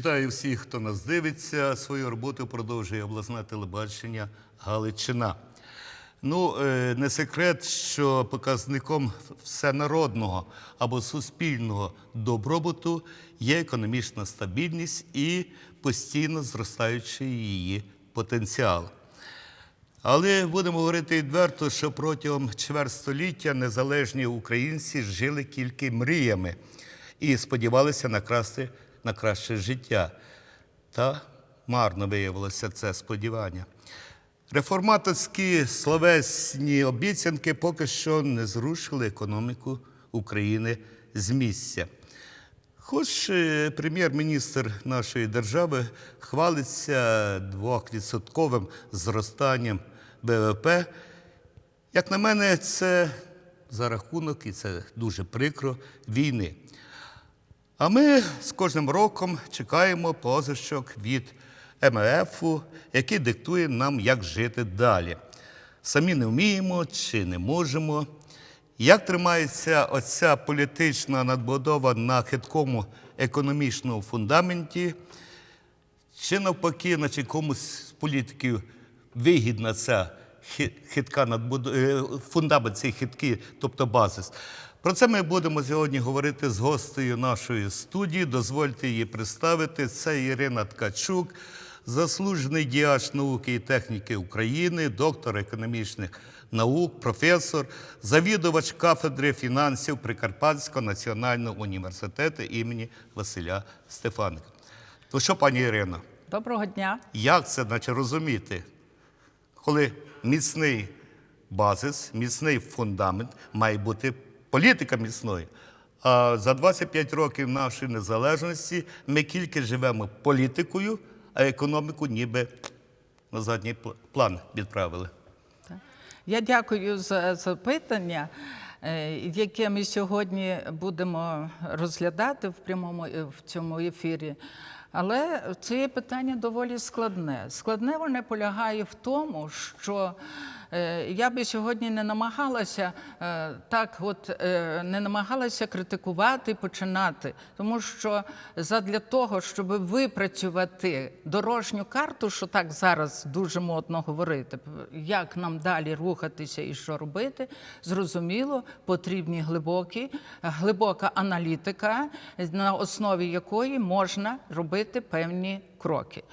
Вітаю всіх, хто нас дивиться. Свою роботу продовжує обласне телебачення Галичина. Ну, е, не секрет, що показником всенародного або суспільного добробуту є економічна стабільність і постійно зростаючий її потенціал. Але будемо говорити відверто, що протягом чверть століття незалежні українці жили тільки мріями і сподівалися на краще, на краще життя. Та марно виявилося це сподівання. Реформаторські словесні обіцянки поки що не зрушили економіку України з місця. Хоч е, прем'єр-міністр нашої держави хвалиться двохвідсотковим зростанням ВВП, як на мене, це за рахунок, і це дуже прикро, війни. А ми з кожним роком чекаємо позичок від МВФу, який диктує нам, як жити далі. Самі не вміємо чи не можемо. Як тримається оця політична надбудова на хиткому економічному фундаменті, чи навпаки, наче комусь з політиків вигідна ця хитка надбудова, е, фундамент цієї хитки, тобто базис. Про це ми будемо сьогодні говорити з гостею нашої студії. Дозвольте її представити. Це Ірина Ткачук, заслужений діяч науки і техніки України, доктор економічних наук, професор, завідувач кафедри фінансів Прикарпатського національного університету імені Василя Стефаника. То що, пані Ірино, Доброго дня. як це значить розуміти, коли міцний базис, міцний фундамент має бути політика міцною. А за 25 років нашої незалежності ми тільки живемо політикою, а економіку ніби на задній план відправили. Я дякую за запитання, е, яке ми сьогодні будемо розглядати в прямому е, в цьому ефірі. Але це питання доволі складне. Складне воно полягає в тому, що я би сьогодні не намагалася е, так, от е, не намагалася критикувати, починати, тому що задля того, щоб випрацювати дорожню карту, що так зараз дуже модно говорити, як нам далі рухатися і що робити, зрозуміло, потрібні глибокі, глибока аналітика, на основі якої можна робити певні кроки.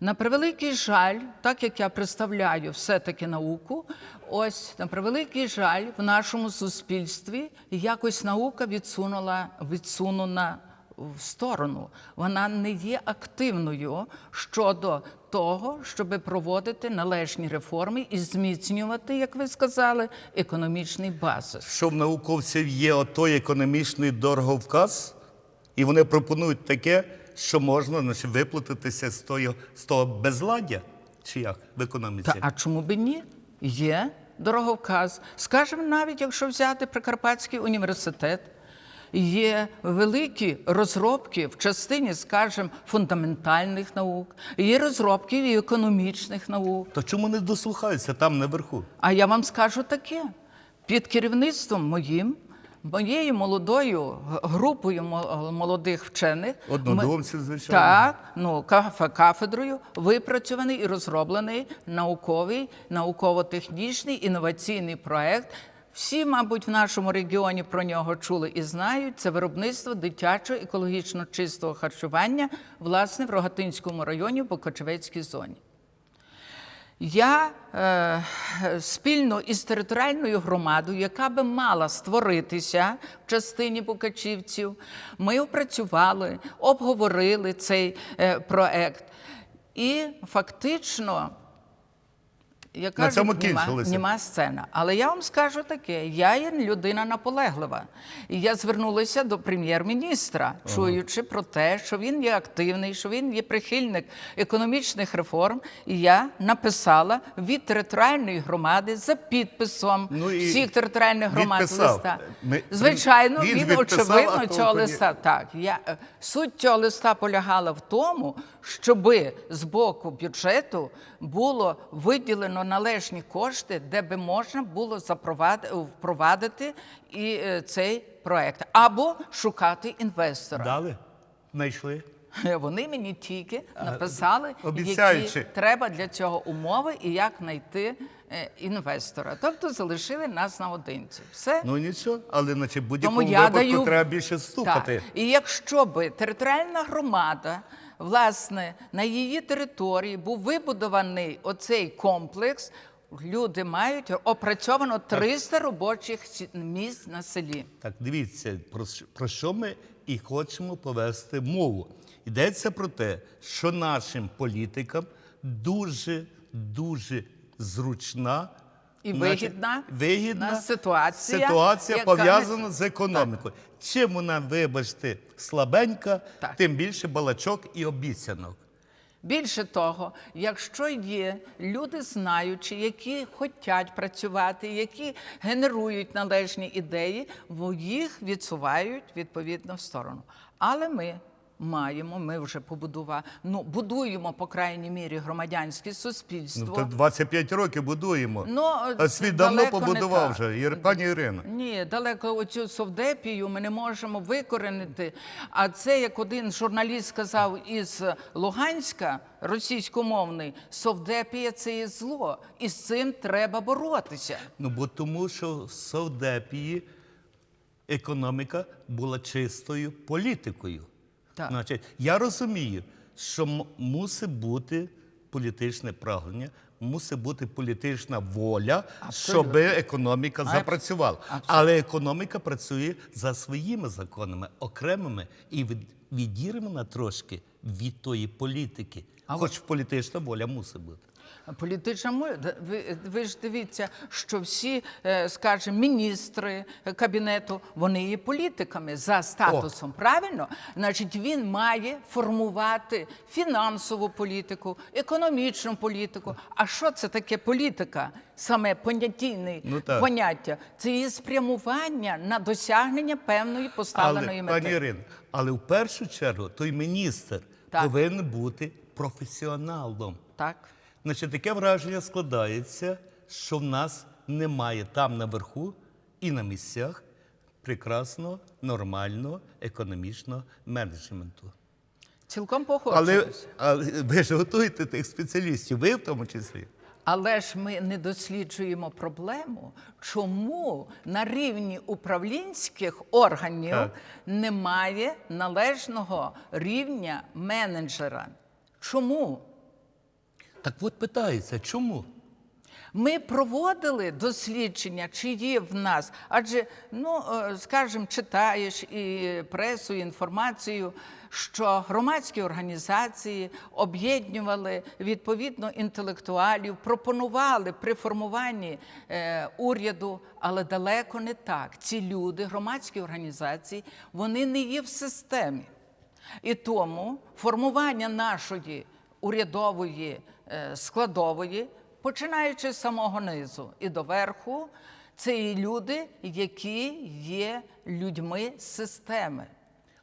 На превеликий жаль, так як я представляю все-таки науку, ось на превеликий жаль, в нашому суспільстві якось наука відсунула, відсунена в сторону. Вона не є активною щодо того, щоб проводити належні реформи і зміцнювати, як ви сказали, економічний базис. Що в науковців є отой економічний дороговказ, і вони пропонують таке, що можна значить, виплатитися з, того, з того безладдя, чи як в економіці. Та а чому б ні? Є дороговказ. Скажімо, навіть якщо взяти Прикарпатський університет, є великі розробки в частині, скажімо, фундаментальних наук, є розробки і економічних наук. То чому не дослухаються там наверху? А я вам скажу таке: під керівництвом моїм, моєю молодою групою мо- молодих вчених, Однодумців, звичайно. так, ну кафедрою випрацьований і розроблений науковий, науково-технічний інноваційний проект. Всі, мабуть, в нашому регіоні про нього чули і знають. Це виробництво дитячого екологічно чистого харчування, власне, в Рогатинському районі в Бокочевецькій зоні. Я е, спільно із територіальною громадою, яка би мала створитися в частині Букачівців, ми опрацювали, обговорили цей е, проект. І фактично, я кажу, цьому нема, нема сцена. Але я вам скажу таке: я є людина наполеглива. І я звернулася до прем'єр-міністра, чуючи про те, що він є активний, що він є прихильник економічних реформ. І я написала від територіальної громади за підписом Ну і всіх територіальних громад відписав. листа. Ми- Звичайно, він він, відписав, а очевидно цього тоді- листа. Так, я е, суть цього листа полягала в тому, щоби з боку бюджету було виділено належні кошти, де би можна було впровадити і е, цей проект, або шукати інвестора. Дали? Знайшли? Вони мені тільки написали, обіцяючи. які треба для цього умови і як знайти е, інвестора. Тобто залишили нас наодинці. Все. Ну нічого, але наче будь-якому випадку даю треба більше стукати. Так. І якщо би територіальна громада, власне, на її території був вибудований оцей комплекс, люди мають опрацьовано 300 робочих місць на селі. Так, дивіться, про що ми і хочемо повести мову. Йдеться про те, що нашим політикам дуже дуже зручна І вигідна вигідна ситуація, ситуація яка пов'язана з економікою. Чим вона, вибачте, слабенька, Так. тим більше балачок і обіцянок. Більше того, якщо є люди знаючі, які хочуть працювати, які генерують належні ідеї, їх відсувають відповідно в сторону. Але ми маємо, ми вже побудували, ну будуємо по крайній мірі громадянське суспільство. Ну, то 25 років будуємо. Ну, а світ давно побудував вже. Ір- Пані Ірино. Ні, далеко оцю совдепію ми не можемо викоренити. А це, як один журналіст сказав із Луганська, російськомовний, совдепія це є зло, і з цим треба боротися. Ну, бо тому, що в Савдепії економіка була чистою політикою. Так. Значить, я розумію, що мусить бути політичне прагнення, мусить бути політична воля, щоб економіка запрацювала. Але економіка працює за своїми законами, окремими, і від, відірвана трошки від тої політики. Хоч політична воля мусить бути. Політична моя, ви, ви ж дивіться, що всі, е, скажімо, міністри кабінету, вони є політиками за статусом. Правильно? Значить, він має формувати фінансову політику, економічну політику. А що це таке політика? Саме понятійне Ну, так. поняття. Це є спрямування на досягнення певної поставленої Але, мети. пані Ірино, але в першу чергу той міністр Так. повинен бути професіоналом. Так. Значить, таке враження складається, що в нас немає там наверху і на місцях прекрасного, нормального економічного менеджменту. Цілком Але, але ви ж готуєте тих спеціалістів, ви в тому числі. Але ж ми не досліджуємо проблему, чому на рівні управлінських органів Так. немає належного рівня менеджера. Чому? Так от питається, чому? Ми проводили дослідження, чи є в нас, адже, ну, е, скажімо, читаєш і пресу, і інформацію, що громадські організації об'єднували відповідно інтелектуалів, пропонували при формуванні е, уряду, але далеко не так. Ці люди, громадські організації, вони не є в системі. І тому формування нашої урядової складової, починаючи з самого низу і до верху, це і люди, які є людьми системи.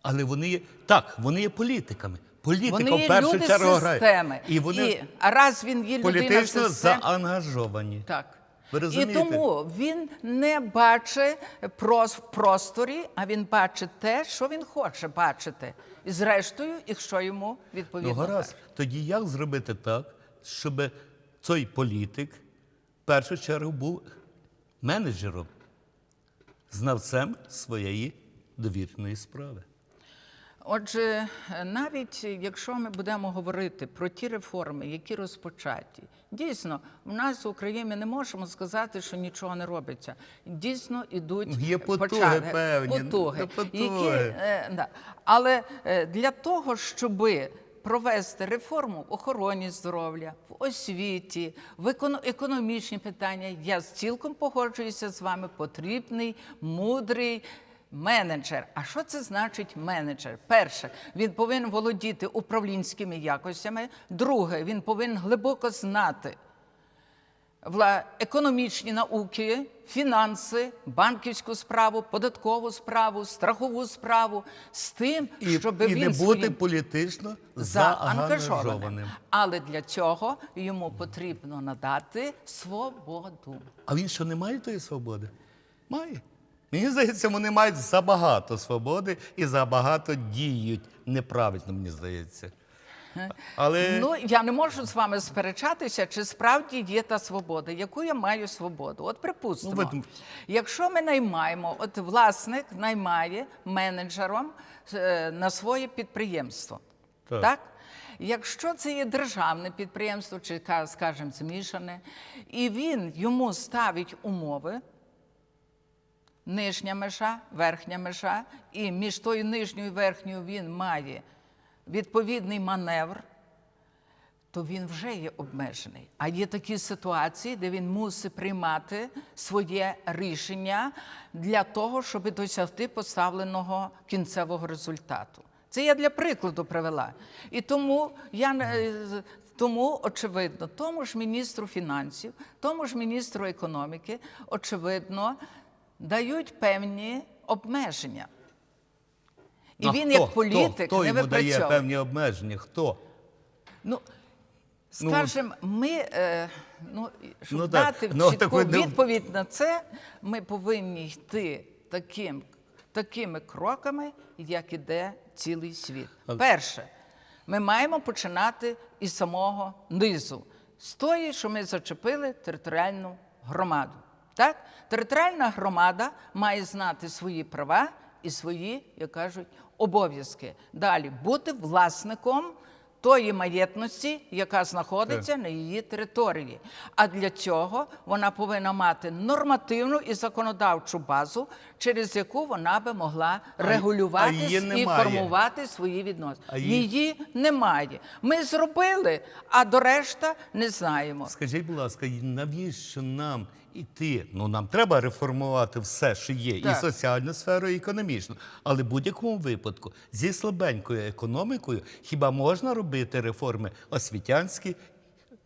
Але вони є так, вони є політиками. Політика Вони є в першу люди чергу системи. І вони І, а раз він є людина політично системи, заангажовані. так. Ви І тому він не бачить прос- в просторі, а він бачить те, що він хоче бачити. І зрештою, і що йому відповідно. Ну, гаразд. Тоді як зробити так, щоб цей політик в першу чергу був менеджером, знавцем своєї довіреної справи? Отже, навіть якщо ми будемо говорити про ті реформи, які розпочаті, дійсно, в нас в Україні не можемо сказати, що нічого не робиться. Дійсно, ідуть Є потуги початки, певні, потуги, потуги. Які, е, да. Але е, для того, щоби провести реформу в охороні здоров'я, в освіті, в економічні питання, я цілком погоджуюся з вами, потрібний, мудрий. Менеджер. А що це значить менеджер? Перше, він повинен володіти управлінськими якостями. Друге, він повинен глибоко знати економічні науки, фінанси, банківську справу, податкову справу, страхову справу з тим, І, щоб і він не бути політично заангажованим. Але для цього йому потрібно надати свободу. А він що не має тої свободи? Має. Мені здається, вони мають забагато свободи і забагато діють неправильно, мені здається. Але Ну, я не можу з вами сперечатися, чи справді є та свобода, яку я маю свободу. От припустимо, Ну, ви- якщо ми наймаємо, от власник наймає менеджером е, на своє підприємство. Так. Так. Якщо це є державне підприємство, чи скажімо, змішане, і він йому ставить умови, нижня межа, верхня межа, і між тою нижньою і верхньою він має відповідний маневр, то він вже є обмежений. А є такі ситуації, де він мусить приймати своє рішення для того, щоб досягти поставленого кінцевого результату. Це я для прикладу привела. І тому я не- тому, очевидно, тому ж міністру фінансів, тому ж міністру економіки, очевидно, дають певні обмеження. І а він, хто? як політик, хто, хто не йому дає певні обмеження? Хто? Ну, Ну, скажімо, ми, е, ну, щоб Ну, так. дати Ну, чітку так ви не- відповідь на це, ми повинні йти таким, такими кроками, як іде цілий світ. Але- Перше, ми маємо починати із самого низу, з тої, що ми зачепили територіальну громаду. Так? Територіальна громада має знати свої права і свої, як кажуть, обов'язки. Далі бути власником тої маєтності, яка знаходиться на її території. А для цього вона повинна мати нормативну і законодавчу базу, через яку вона би могла регулювати і формувати свої відносини. А її- Її немає. Ми зробили, а до решта не знаємо. Скажіть, будь ласка, навіщо нам іти? Ну нам треба реформувати все, що є, і соціальну сферу, і економічну. Але в будь-якому випадку зі слабенькою економікою хіба можна робити реформи освітянські,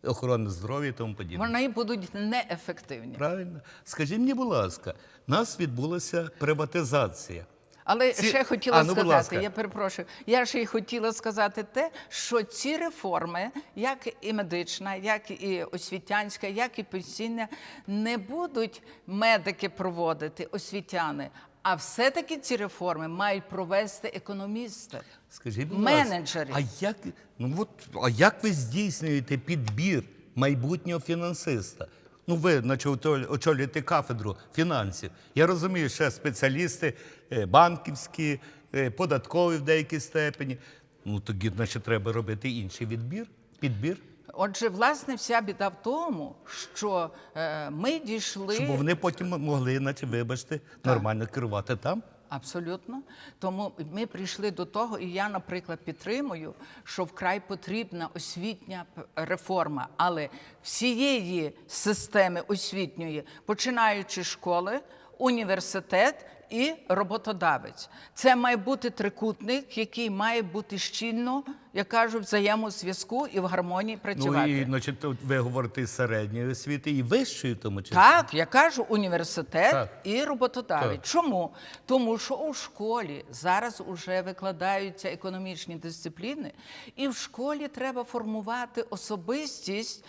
охорони здоров'я і тому подібне? Вони будуть неефективні. Правильно? Скажіть мені, будь ласка, у нас відбулася приватизація. Але Ці- ще хотіла А, ну, сказати, я перепрошую, я ще й хотіла сказати те, що ці реформи, як і медична, як і освітянська, як і пенсійна, не будуть медики проводити, освітяни. А все-таки ці реформи мають провести економісти. Скажіть, будь Менеджери. а як, ну, от, а як ви здійснюєте підбір майбутнього фінансиста? Ну, ви наче очолю- очолюєте кафедру фінансів. Я розумію, що спеціалісти е, банківські, е, податкові в деякій степені. Ну, тоді, значить, треба робити інший відбір, підбір, Отже, власне, вся біда в тому, що е, ми дійшли. щоб вони потім могли, наче, вибачте, нормально керувати там. Абсолютно. Тому ми прийшли до того, і я, наприклад, підтримую, що вкрай потрібна освітня реформа, але всієї системи освітньої, починаючи з школи, університет і роботодавець. Це має бути трикутник, який має бути щільно, як кажуть, взаємозв'язку і в гармонії працювати. Ну і значить, ви говорите середньої освіти, і вищої, тому числі. Так, я кажу університет Так. і роботодавець. Так. Чому? Тому що у школі зараз вже викладаються економічні дисципліни, і в школі треба формувати особистість,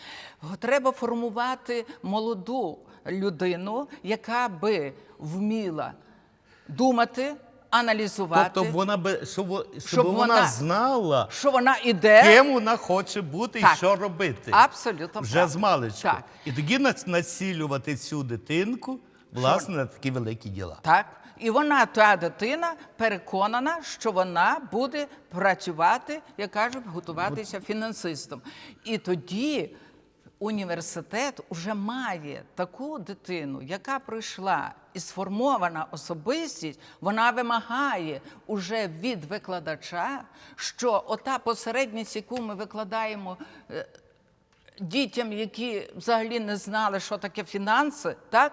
треба формувати молоду людину, яка би вміла думати, аналізувати, Тобто вона би щоб, щоб, Щоб вона, вона- знала, що вона іде. ким вона хоче бути Так. і що робити. Абсолютно Вже правильно. з маличку. Так. І тоді націлювати цю дитинку власне на такі великі діла. Так. І вона, та дитина, переконана, що вона буде працювати, як кажуть, готуватися фінансистом. І тоді університет вже має таку дитину, яка пройшла і сформована особистість, вона вимагає уже від викладача, що ота посередність, яку ми викладаємо. е, дітям, які взагалі не знали, що таке фінанси, так?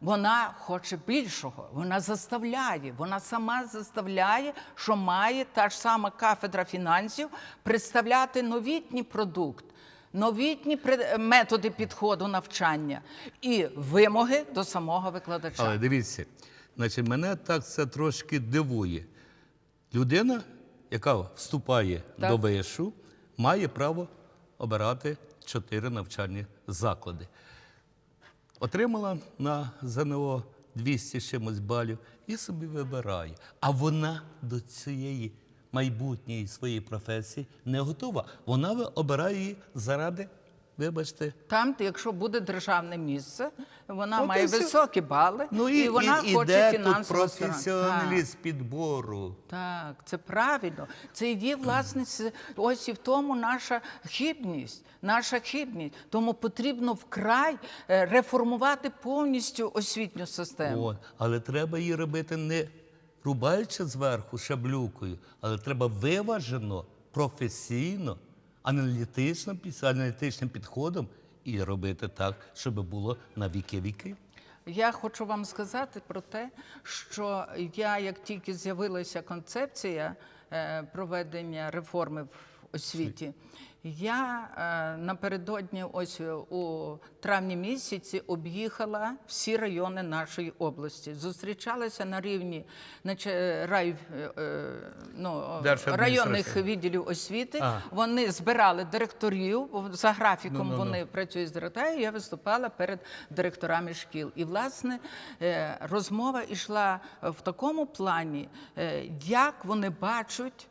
Вона хоче більшого, вона заставляє, вона сама заставляє, що має та ж сама кафедра фінансів представляти новітній продукт, новітні методи підходу навчання і вимоги до самого викладача. Але дивіться, значить, мене так це трошки дивує. Людина, яка вступає Так. до вишу, має право обирати чотири навчальні заклади. Отримала на ЗНО 200 чимось балів і собі вибирає. А вона до цієї майбутньої своєї професії не готова. Вона обирає її заради, вибачте, Там, якщо буде державне місце, вона От має високі бали, ну і, і, вона і, хоче іде тут фінансово професіоналіст підбору. Так, це правильно. Це і є власне ось і в тому наша хибність. Наша хибність. Тому потрібно вкрай е, реформувати повністю освітню систему. От. Але треба її робити не рубаючи зверху шаблюкою, але треба виважено, професійно, аналітично, аналітичним підходом і робити так, щоб було на віки-віки. Я хочу вам сказати про те, що я, як тільки з'явилася концепція е, проведення реформи в освіті, я е, напередодні, ось е, у травні місяці, об'їхала всі райони нашої області. Зустрічалася на рівні рай, е, е, ну, районних відділів освіти. А. Вони збирали директорів за графіком. Ну-ну-ну. Вони працюють з директорами. Я виступала перед директорами шкіл. І власне е, розмова йшла в такому плані, е, як вони бачать.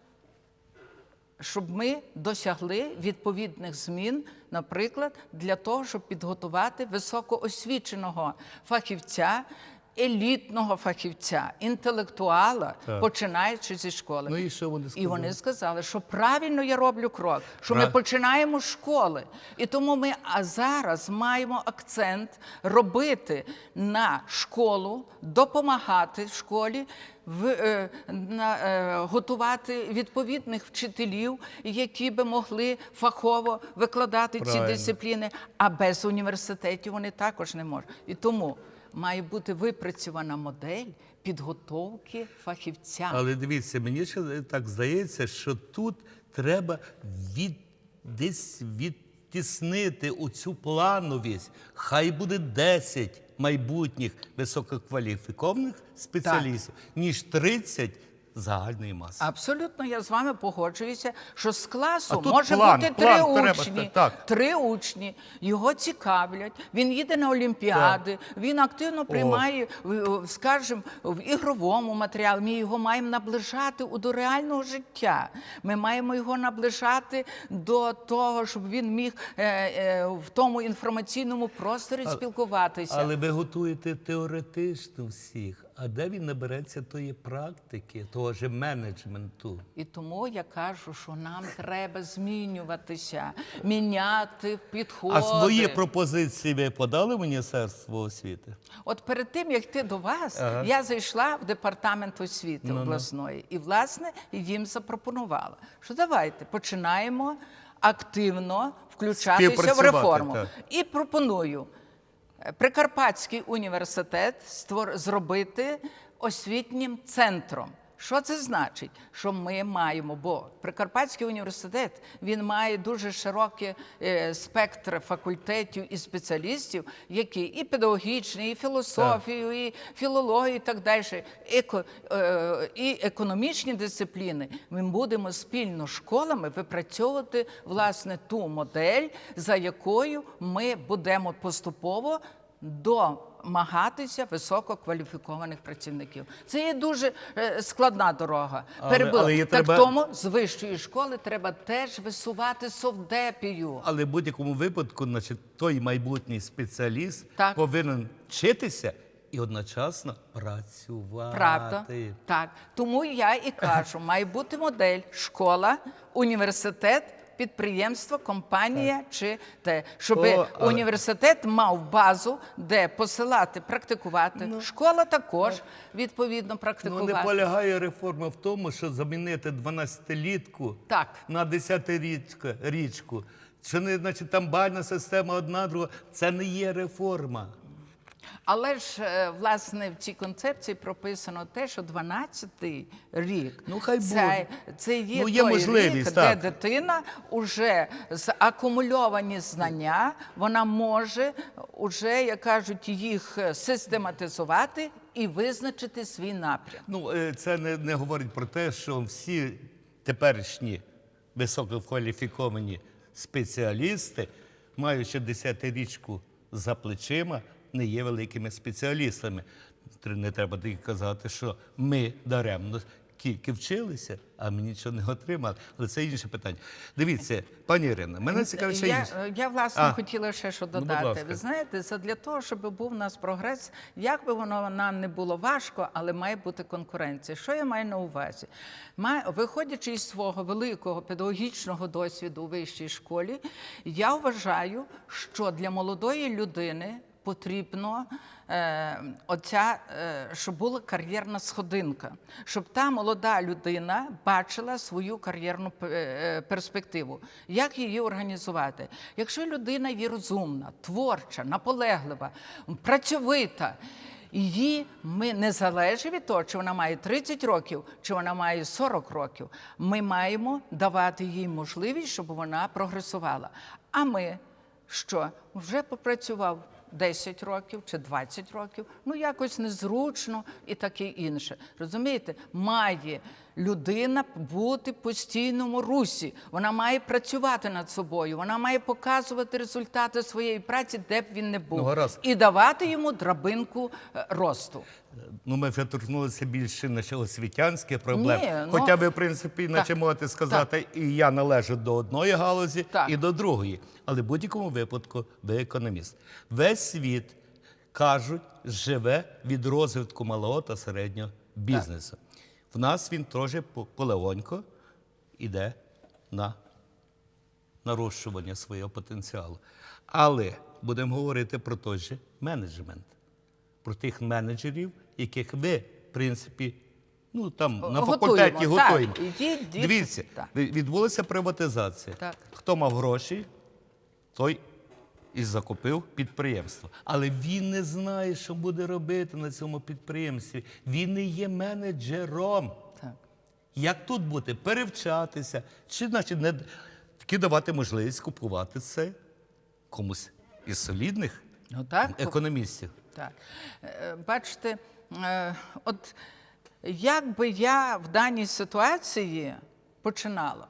Щоб ми досягли відповідних змін, наприклад, для того, щоб підготувати високоосвіченого фахівця, елітного фахівця, інтелектуала, Так. починаючи зі школи. Ну і що вони І сказали? вони сказали, що правильно я роблю крок, що ми починаємо з школи. І тому ми зараз маємо акцент робити на школу, допомагати в школі. В, е, на, е, готувати відповідних вчителів, які би могли фахово викладати ці дисципліни, а без університетів вони також не можуть. І тому має бути випрацьована модель підготовки фахівця. Але дивіться, мені ще так здається, що тут треба від, десь відтіснити у цю плановість. Хай буде 10 майбутніх висококваліфікованих спеціалістів, ніж 30 загальної маси. Абсолютно, я з вами погоджуюся, що з класу тут може план, бути план три треба, учні. так. Три учні, його цікавлять. Він їде на олімпіади, він активно приймає, в- в- скажімо, в ігровому матеріалі. Ми його маємо наближати у- до реального життя. Ми маємо його наближати до того, щоб він міг е, е, в тому інформаційному просторі спілкуватися. Але ви готуєте теоретично всіх. А де він набереться тої практики, того ж менеджменту? І тому я кажу, що нам треба змінюватися, міняти підходи. А свої пропозиції ви подали в Міністерство освіти? От перед тим як йти до вас, Ага. я зайшла в департамент освіти Ну-ну. обласної і, власне, їм запропонувала, що давайте починаємо активно включатися в реформу. так. І пропоную Прикарпатський університет створ- зробити освітнім центром. Що це значить? Що ми маємо, бо Прикарпатський університет він має дуже широкий е, спектр факультетів і спеціалістів, які і педагогічні, і філософію, і філологію, і так далі, еко, е, і економічні дисципліни. Ми будемо спільно з школами випрацьовувати власне ту модель, за якою ми будемо поступово домагатися висококваліфікованих працівників. Це є дуже е, складна дорога. Але- але так треба- тому з вищої школи треба теж висувати совдепію. Але в будь-якому випадку, значить, той майбутній спеціаліст Так. повинен вчитися і одночасно працювати. Правда, так. Тому я і кажу, має бути модель школа, університет. Підприємство, компанія чи те, щоб О, але- університет мав базу, де посилати, практикувати. Школа також відповідно Ну не полягає реформа в тому, що замінити 12-літку Так. на 10 річку. Що не значить там бальна система одна друга. Це не є реформа. Але ж е, власне в цій концепції прописано те, що 12-й рік Ну, хай це, це є, Ну, є той можливість, рік, так. де дитина вже акумульовані знання, вона може уже, як кажуть, їх е, систематизувати і визначити свій напрям. Ну, е, це не, не говорить про те, що всі теперішні висококваліфіковані спеціалісти, маючи 10-річку за плечима, не є великими спеціалістами. не треба тільки казати, що ми даремно тільки вчилися, а ми нічого не отримали. Але це інше питання. Дивіться, пані Ірина, мене цікавить ще інше. я власне А. хотіла ще що додати. ласка. Ви знаєте, це для того, щоб був у нас прогрес, як би воно нам не було важко, але має бути конкуренція. Що я маю на увазі? Виходячи із свого великого педагогічного досвіду у вищій школі, я вважаю, що для молодої людини потрібно е, оця, е, щоб була кар'єрна сходинка, щоб та молода людина бачила свою кар'єрну е, перспективу. Як її організувати? Якщо людина є розумна, творча, наполеглива, працьовита. Її ми не залежить від того, чи вона має 30 років, чи вона має 40 років. Ми маємо давати їй можливість, щоб вона прогресувала. А ми що вже попрацював 10 років чи 20 років, ну якось незручно і таке інше. Розумієте, має людина бути в постійному русі. Вона має працювати над собою, вона має показувати результати своєї праці, де б він не був, Ну, гаразд. і давати йому драбинку е, росту. Ну, ми вже торкнулися більше на освітянських проблем. Ні, ну, Хоча ви, в принципі, наче можете сказати, і я належу до одної галузі, Так. і до другої. Але в будь-якому випадку ви економіст. Весь світ кажуть, живе від розвитку малого та середнього бізнесу. В нас він теж по- полегонько іде на нарощування свого потенціалу. Але будемо говорити про той же менеджмент про тих менеджерів, яких ви, в принципі, ну там на Готуємо, факультеті так. готуємо. Ідіть, Дивіться, так. відбулася приватизація. Так. Хто мав гроші, той і закупив підприємство. Але він не знає, що буде робити на цьому підприємстві. Він не є менеджером. Так. Як тут бути? Перевчатися, чи значить не таки давати можливість купувати це комусь із солідних Ну так, економістів. Так. Е, Бачите, е, от як би я в даній ситуації починала?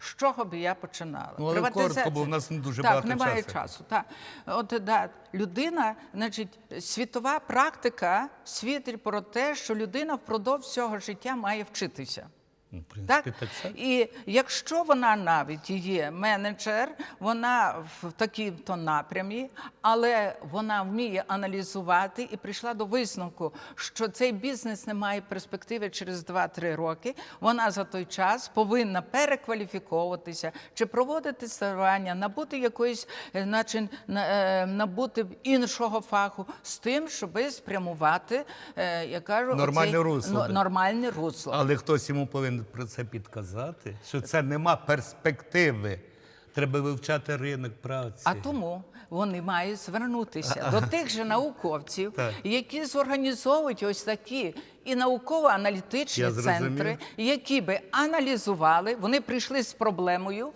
З чого би я починала? Ну, але коротко, бо в нас не дуже так, багато немає часу. часу. Так. От да, людина, значить, світова практика світить про те, що людина впродовж всього життя має вчитися. Ну, в принципі, так само. І якщо вона навіть є менеджер, вона в такій-то напрямі, але вона вміє аналізувати і прийшла до висновку, що цей бізнес не має перспективи через 2-3 роки, вона за той час повинна перекваліфіковуватися чи проводити стажування, набути якоїсь, е, наче, е, набути іншого фаху з тим, щоби спрямувати, е, я кажу, Нормальне оцей- русло. нормальне русло. Але хтось йому повинен про це підказати, що це нема перспективи. Треба вивчати ринок праці. А тому вони мають звернутися до тих же науковців, які зорганізовують ось такі і науково-аналітичні центри, які би аналізували, вони прийшли з проблемою,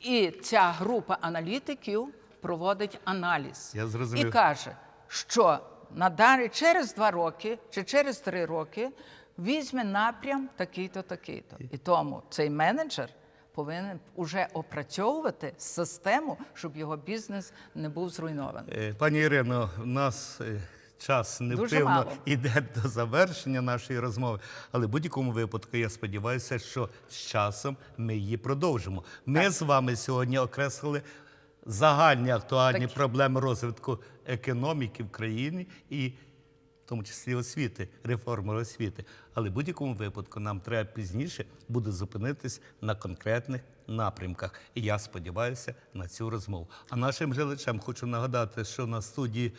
і ця група аналітиків проводить аналіз. Я і каже, що на даний через два роки чи через три роки візьме напрям такий-то, такий-то. І тому цей менеджер повинен уже опрацьовувати систему, щоб його бізнес не був зруйнований. Е, Пані Ірино, у нас е, час мало. йде до завершення нашої розмови. Але в будь-якому випадку я сподіваюся, що з часом ми її продовжимо. Ми з вами сьогодні окреслили загальні актуальні Так. проблеми розвитку економіки в країні і в тому числі освіти, реформи освіти. Але в будь-якому випадку нам треба пізніше буде зупинитись на конкретних напрямках. І я сподіваюся на цю розмову. А нашим глядачам хочу нагадати, що на студії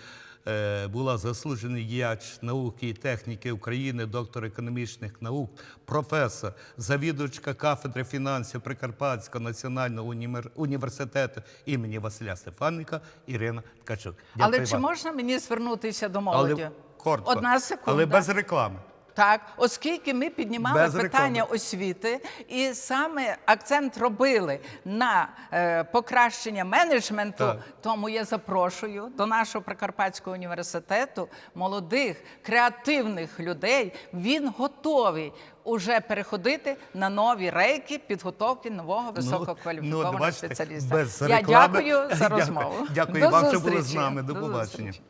е, була заслужений діяч науки і техніки України, доктор економічних наук, професор, завідувачка кафедри фінансів Прикарпатського національного університету імені Василя Стефаника Ірина Ткачук. Але Дякую чи вам. можна мені звернутися до молоді? Але коротко. Одна секунда. Але без реклами. Так, оскільки ми піднімали Без питання реклами. освіти, і саме акцент робили на е, покращення менеджменту, Так. тому я запрошую до нашого Прикарпатського університету молодих креативних людей. Він готовий уже переходити на нові рейки підготовки нового висококваліфікованого ну, бачите, спеціаліста. без Я реклами. дякую за розмову. Дякую До вам, що були з нами. До До побачення. зустрічі.